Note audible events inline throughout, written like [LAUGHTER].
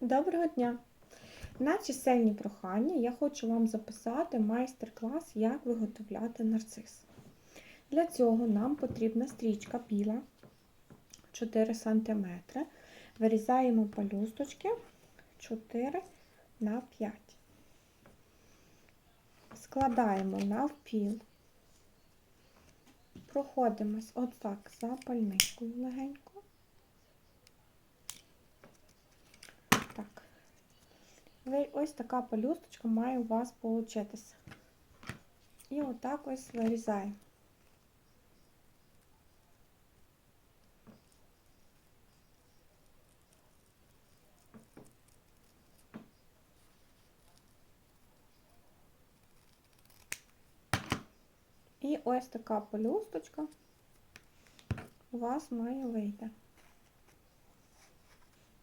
Доброго дня! На чисельні прохання я хочу вам записати майстер-клас, як виготовляти нарцис. Для цього нам потрібна стрічка біла 4 см. Вирізаємо пелюсточки 4 на 5. Складаємо навпіл, проходимось отак запальничкою легенько. Так. Ви- Ось така пелюсточка має у вас получитися. І отак ось вирізаємо. І ось така пелюсточка у вас має вийти.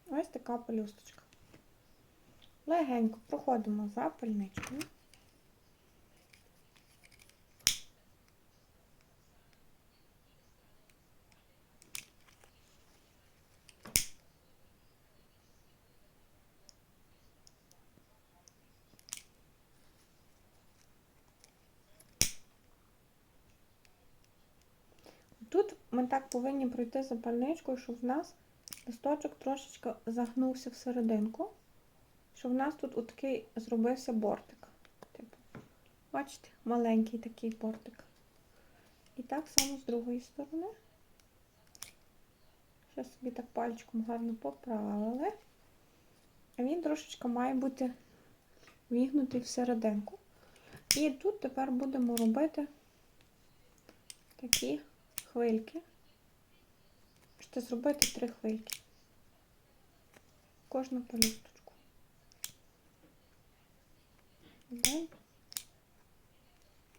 Ось така пелюсточка. Легенько проходимо за пальничкою. Тут ми так повинні пройти запальничкою, щоб в нас листочок трошечки загнувся всерединку, щоб в нас тут отакий зробився бортик. Типу, бачите, маленький такий бортик. І так само з другої сторони. Зараз собі так пальчиком гарно поправили. Він трошечки має бути вігнутий всерединку. І тут тепер будемо робити такі хвильки. Можете зробити три хвильки. Кожну пелюсточку. Один,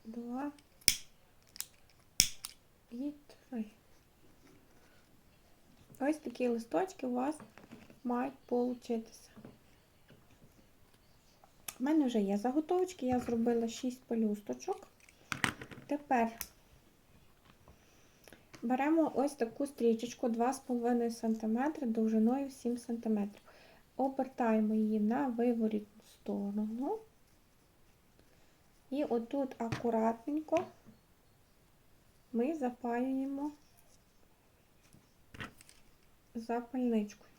два і три. Ось такі листочки у вас мають получитися. У мене вже є заготовочки, я зробила 6 пелюсточок. Тепер Беремо ось таку стрічечку 2,5 см довжиною 7 см. Обертаємо її на виворітну сторону. І отут акуратненько ми запалюємо запальничкою.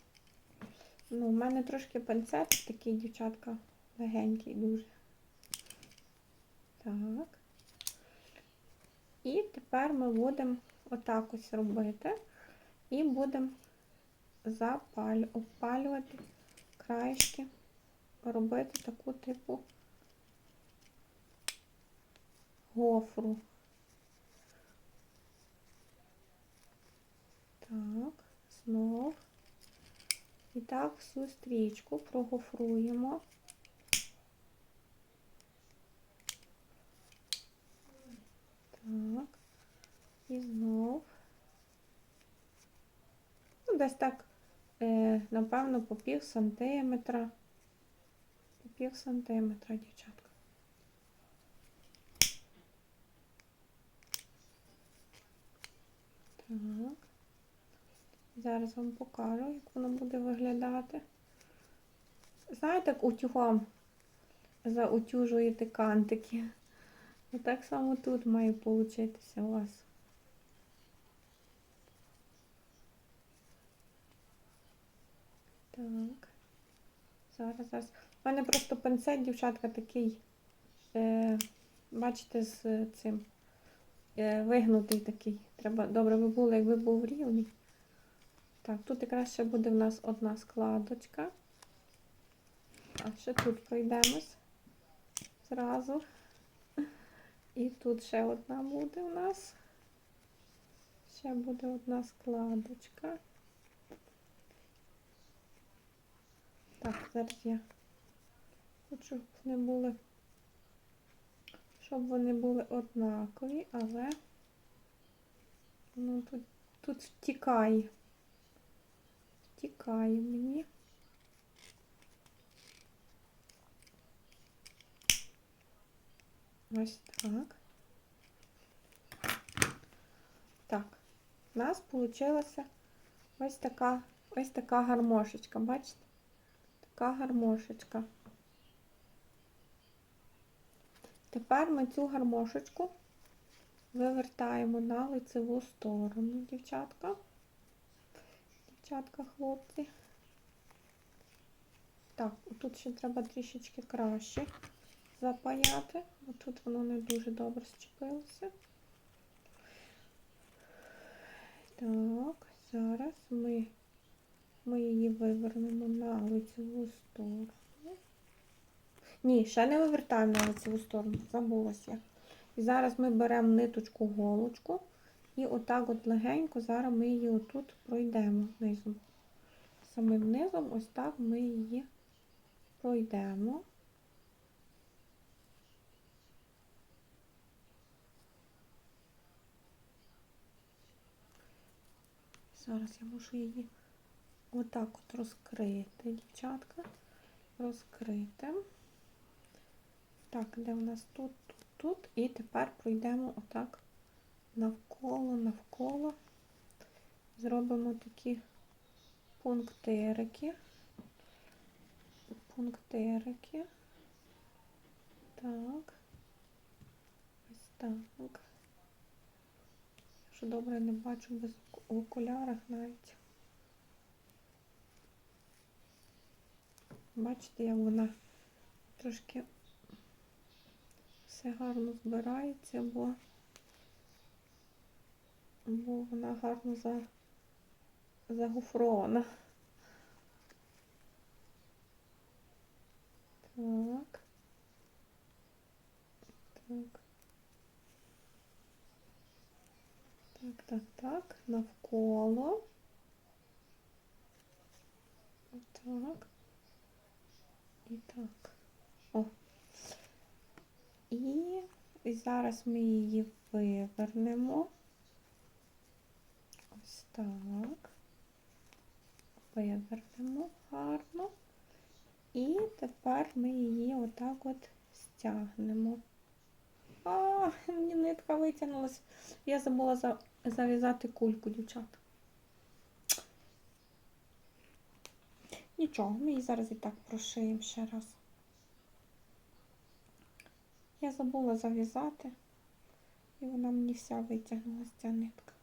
Ну, у мене трошки панцет такий, дівчатка, легенький дуже. Так. І тепер ми будемо отак ось робити і будемо запалю, обпалювати краєшки, робити таку типу гофру. Так, знов. І так всю стрічку прогофруємо. Так. І знов. Ну, десь так, е, напевно, по пів сантиметра. По пів сантиметра, дівчатка. Так. Зараз вам покажу, як воно буде виглядати. Знаєте, як утюгом заутюжуєте кантики. І так само тут має получитися у вас. Так. Зараз, зараз. У мене просто пенцет, дівчатка, такий, е, бачите, з цим е, вигнутий такий. Треба, добре би було, якби був рівний. Так, тут якраз ще буде в нас одна складочка. А ще тут пройдемось зразу. І тут ще одна буде у нас. Ще буде одна складочка. Так, зараз я хочу, щоб вони були, щоб вони були однакові, але ну, тут, тут втікає. Втікає мені. Ось так. Так, у нас вийшла ось така ось така гармошечка, бачите? Така гармошечка. Тепер ми цю гармошечку вивертаємо на лицеву сторону, дівчатка. Дівчатка, хлопці. Так, тут ще треба трішечки краще запаяти, тут воно не дуже добре зчепилося. Так, зараз ми, ми її вивернемо на лицеву сторону. Ні, ще не вивертаємо на лицеву сторону, забулася я. І зараз ми беремо ниточку голочку і отак от легенько зараз ми її отут пройдемо низом. Самим низом ось так ми її пройдемо. Зараз я мушу її отак от розкрити, дівчатка. Розкрити. Так, де у нас тут, тут, тут. І тепер пройдемо отак навколо, навколо. Зробимо такі пунктирики. Пунктирики. Так. Ось так. Що добре не бачу без окулярах навіть. Бачите, як вона трошки все гарно збирається, бо, бо вона гарно за, загуфрована. Так. Так. Так, так, так, навколо. Так. І так. І, зараз ми її вивернемо. Ось так. Вивернемо гарно. І тепер ми її отак от стягнемо. А, мені нитка витягнулася. Я забула зав'язати кульку, дівчата. Нічого, ми її зараз і так прошиємо ще раз. Я забула зав'язати, і вона мені вся витягнулася ця нитка.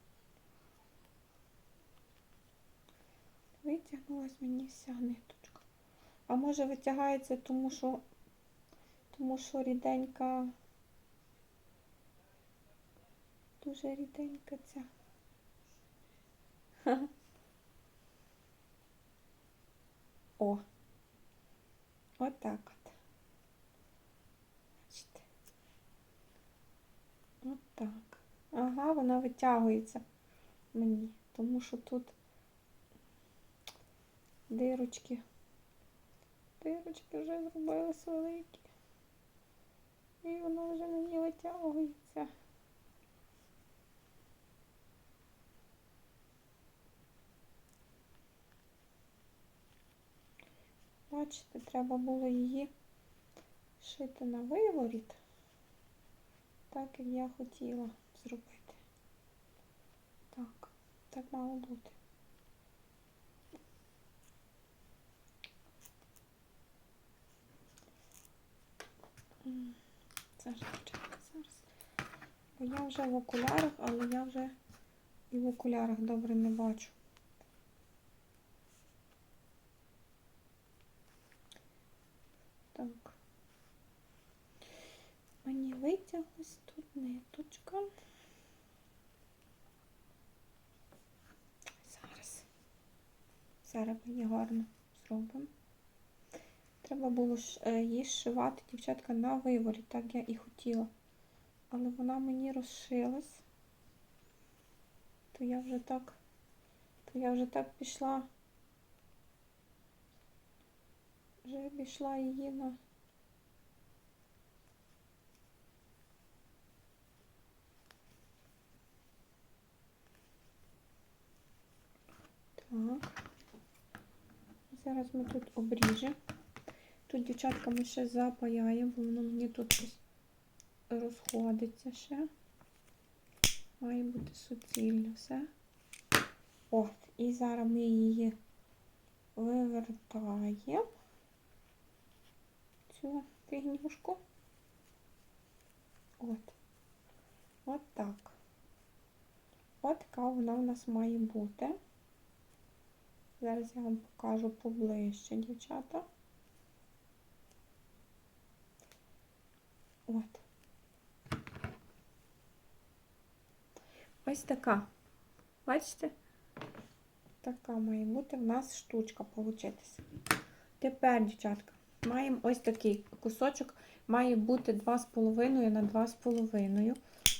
Витягнулась мені вся ниточка. А може витягається, тому що, тому що ріденька. Дуже ріденька ця. О, отак от. Бачите. Отак. Ага, вона витягується мені, тому що тут дирочки. Дирочки вже зробились великі. І вона вже мені витягується. Бачите, треба було її шити на виворіт, так як я хотіла зробити. Так, так мало бути. Зараз, зараз. Бо я вже в окулярах, але я вже і в окулярах добре не бачу. Так. Мені витяглась тут ниточка. Зараз. Зараз ми її гарно зробимо. Треба було е, її зшивати, дівчатка, на виворі, так я і хотіла. Але вона мені розшилась. То я вже так, то я вже так пішла. Вже пішла її на Так. Зараз ми тут обріжемо. Тут, дівчатка, ми ще запаяємо, бо воно мені тут розходиться ще. Має бути суцільно все. От, і зараз ми її вивертаємо. цю фігнюшку. От. От так. От така вона у нас має бути. Зараз я вам покажу поближче, дівчата. От. Ось така. Бачите? Така має бути в нас штучка получитися. Тепер, дівчатка, маємо ось такий кусочок, має бути 2,5 на 2,5.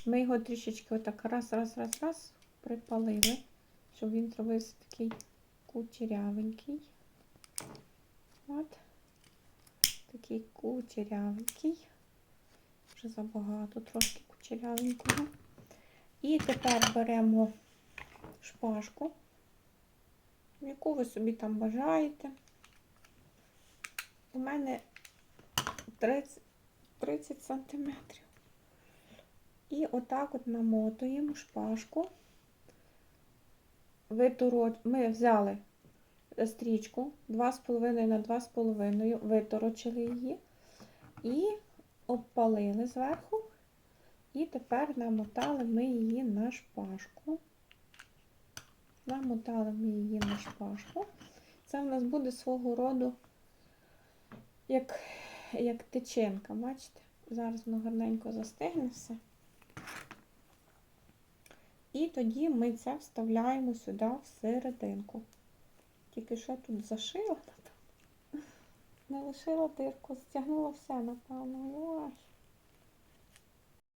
Ми його трішечки отак раз, раз, раз, раз припалили, щоб він зробився такий кучерявенький. От. Такий кучерявенький. Вже забагато трошки кучерявенького. І тепер беремо шпажку, яку ви собі там бажаєте. У мене 30, 30 сантиметрів. І отак от намотуємо шпажку. Витороч... Ми взяли стрічку 2,5 на 2,5, виторочили її і обпалили зверху. І тепер намотали ми її на шпажку. Намотали ми її на шпажку. Це в нас буде свого роду як, як тичинка, бачите? Зараз воно гарненько застигне все. І тоді ми це вставляємо сюди всерединку. Тільки що тут зашила, не [LAUGHS] лишила дирку, стягнула все, напевно. Ой.